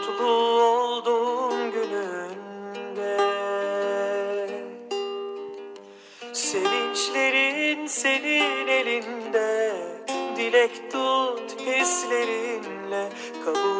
mutlu olduğum gününde. Sevinçlerin senin elinde. Dilek tut hislerinle. Kabul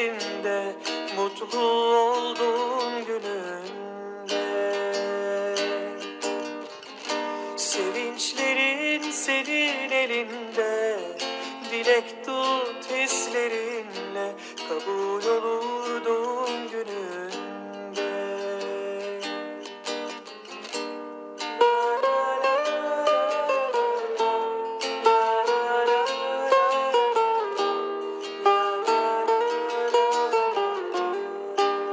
yerinde Mutlu olduğun gününde. Sevinçlerin senin elinde Dilek tut hislerinle